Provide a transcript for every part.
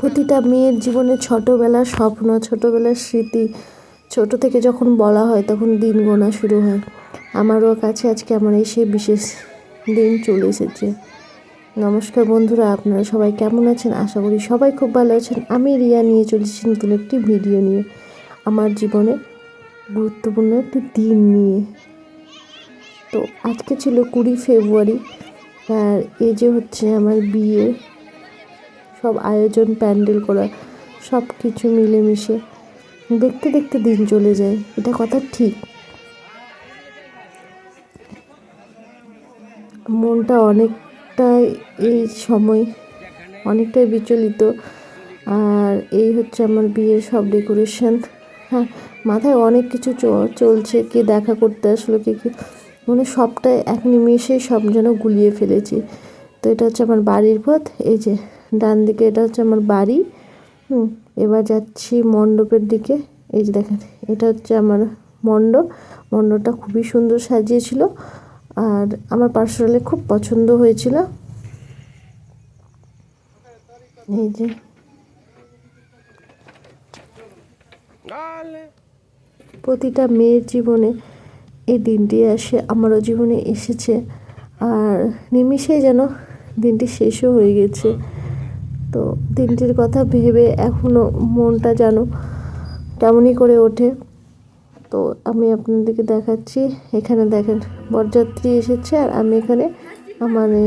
প্রতিটা মেয়ের জীবনে ছোটোবেলার স্বপ্ন, ছোটোবেলার স্মৃতি, ছোট থেকে যখন বলা হয় তখন দিন গোনা শুরু হয়। আমারও কাছে আজকে আমার এই সেই বিশেষ দিন চলে এসেছে। নমস্কার বন্ধুরা, আপনারা সবাই কেমন আছেন? আশা করি সবাই খুব ভালো আছেন। আমি রিয়া, নিয়ে চলেছি নতুন একটি ভিডিও নিয়ে। আমার জীবনে গুরুত্বপূর্ণ একটি দিন নিয়ে। তো আজকে ছিল কুড়ি ফেব্রুয়ারি, আর এই যে হচ্ছে আমার বিয়ে সব আয়োজন, প্যান্ডেল করা, সব কিছু মিলেমিশে। দেখতে দেখতে দিন চলে যায়। এটা কথা ঠিক। মনটা অনেকটাই এই সময়, অনেকটাই বিচলিত। আর এই হচ্ছে আমার বিয়ের সব ডেকোরেশন। হ্যাঁ মাথায় অনেক কিছু চলছে। কে দেখা করতে আসলো, কে কি? মানে সবটাই এক নিমেষে সব যেন গুলিয়ে ফেলেছি। তো এটা হচ্ছে আমার বাড়ির পথ, এই যে ডান দিকে এটা হচ্ছে আমার বাড়ি। হুম, এবার যাচ্ছি মণ্ডপের দিকে, এই যে দেখেন, এটা হচ্ছে আমার মণ্ডপ। মণ্ডপটা খুবই সুন্দর সাজিয়েছিল আর আমার পার্সোনালি খুব পছন্দ হয়েছিল। এই যে। প্রতিটা মেয়ের জীবনে এই দিনটি আসে, আমারও জীবনে এসেছে। আর নিমিষে যেন দিনটি শেষও হয়ে গেছে। তো দিনটির কথা ভেবে এখনও মনটা যেন কেমনই করে ওঠে। তো আমি আপনাদেরকে দেখাচ্ছি এখানে দেখেন বরযাত্রী এসেছে আর আমি এখানে আমার এ,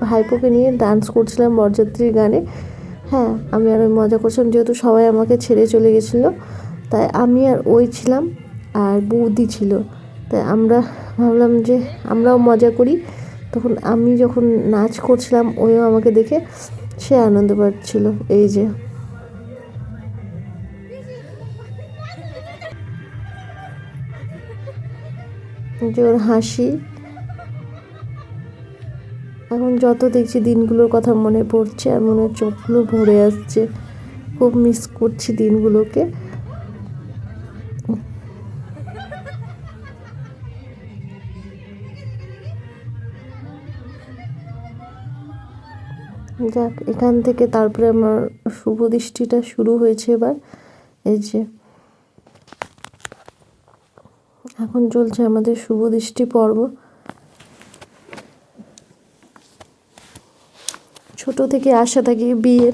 ভাইপোকে নিয়ে ডান্স করছিলাম বরযাত্রীর গানে। হ্যাঁ আমি আর মজা করছিলাম যেহেতু সবাই আমাকে ছেড়ে চলে গেছিল তাই আমি আর ওই ছিলাম আর বৌদি ছিল। তাই আমরা ভাবলাম যে আমরাও মজা করি। তখন আমি যখন নাচ করছিলাম, ওইও আমাকে দেখে সে আনন্দ পাচ্ছিল। এই যে। ওর হাসি। এখন যত দেখছি দিনগুলোর কথা মনে পড়ছে, আর মনে চোখগুলো ভরে আসছে। খুব মিস করছি দিনগুলোকে। যাক, এখান থেকে তারপরে আমার শুভ দৃষ্টিটা শুরু হয়েছে এবার। এই যে। এখন চলছে আমাদের শুভ দৃষ্টি পর্ব। ছোট থেকে আশা থাকে বিয়ের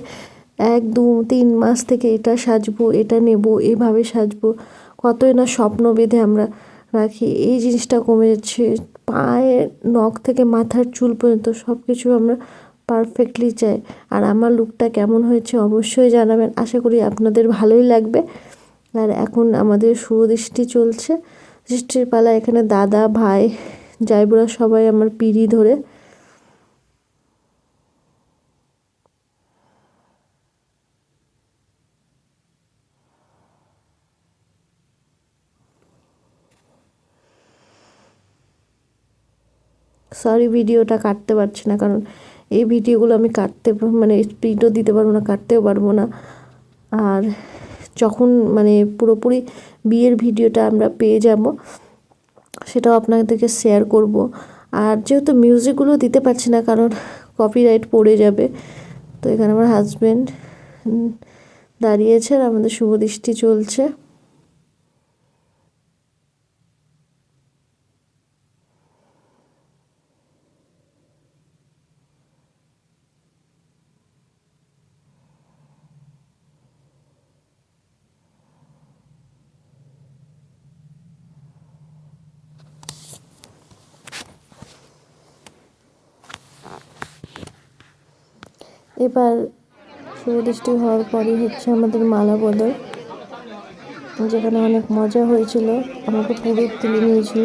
এক, দু, তিন মাস থেকে এটা সাজবো, এটা নেব, এভাবে সাজবো। কতই না স্বপ্ন বেঁধে আমরা রাখি। এই জিনিসটা কমে যাচ্ছে পায়ের নখ থেকে মাথার চুল পর্যন্ত সব কিছু আমরা পারফেক্টলি চাই আর আমার লুকটা কেমন হয়েছে অবশ্যই জানাবেন। আশা করি আপনাদের ভালোই লাগবে। আর এখন আমাদের সুদৃষ্টি চলছে। দৃষ্টির পালা এখানে দাদা, ভাই, জাইবুরা সবাই আমার পিড়ি ধরে। সরি ভিডিওটা কাটতে পারছি না কারণ এই ভিডিওগুলো আমি কাটতে মানে স্পিডও দিতে পারব না, কাটতেও পারব না। আর যখন মানে পুরোপুরি বিয়ের ভিডিওটা আমরা পেয়ে যাব, সেটাও আপনাদেরকে শেয়ার করব। আর যেহেতু মিউজিকগুলো দিতে পারছি না, কারণ কপিরাইট পড়ে যাবে, তো এখানে আমার হাজব্যান্ড দাঁড়িয়েছে আর আমাদের শুভ দৃষ্টি চলছে। এবার শুভদৃষ্টি হওয়ার পরই হচ্ছে আমাদের মালা বদল, যেখানে অনেক মজা হয়েছিল। আমাকে পুরো তুলে নিয়েছিল।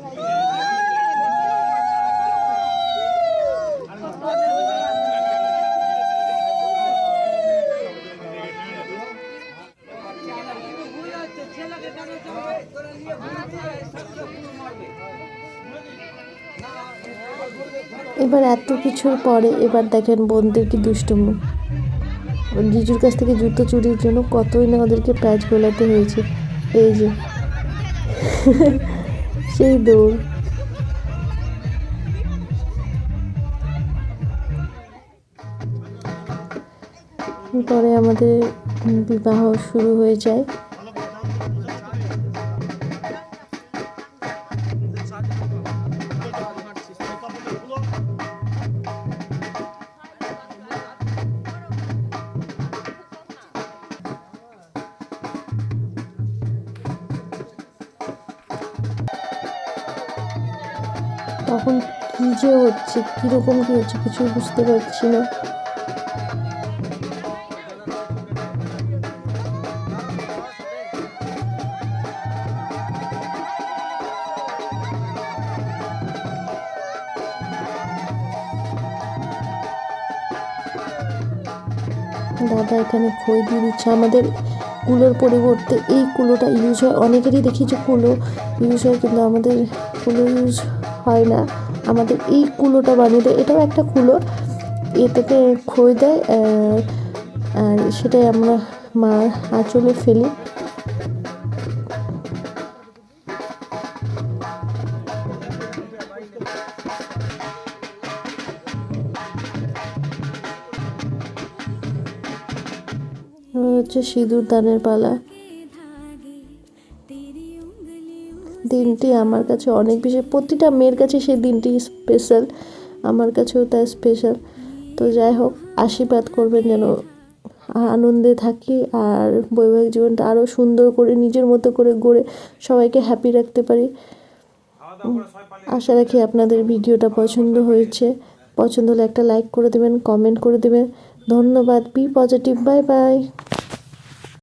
এবার এত কিছুর পরে এবার দেখেন বোনদের কি দুষ্টুমি। জিজুর কাছ থেকে জুতো চুরির জন্য কতই না ওদেরকে প্যাচ গোলাতে হয়েছে। এই যে। সেই দৌড়। পরে আমাদের বিবাহ শুরু হয়ে যায়। তখন কী যে হচ্ছে কীরকম কী হচ্ছে কিছু বুঝতে পারছি না। দাদা এখানে খই দিয়ে দিচ্ছে। আমাদের কুলোর পরিবর্তে এই কুলোটা ইউজ হয়। অনেকেরই দেখি যে কুলো ইউজ হয়, কিন্তু আমাদের কুলো ইউজ হয় না। আমাদের এই কুলোটা বানিয়ে দেয় এটাও একটা কুলো। এ থেকে খই দেয় আর আর সেটাই আমরা মা আঁচলে ফেলি। হচ্ছে সিঁদুর দানের পালা। দিনটি আমার কাছে অনেক বেশি, প্রতিটা মেয়ের কাছে সেই দিনটি স্পেশাল আমার কাছেও তাই স্পেশাল তো যাই হোক, আশীর্বাদ করবেন যেন আনন্দে থাকি আর বৈবাহিক জীবনটা আরও সুন্দর করে, নিজের মতো করে গড়ে সবাইকে হ্যাপি রাখতে পারি। আশা রাখি আপনাদের ভিডিওটা পছন্দ হয়েছে। পছন্দ হলে একটা লাইক করে দেবেন কমেন্ট করে দেবেন। ধন্যবাদ বি পজিটিভ বাই বাই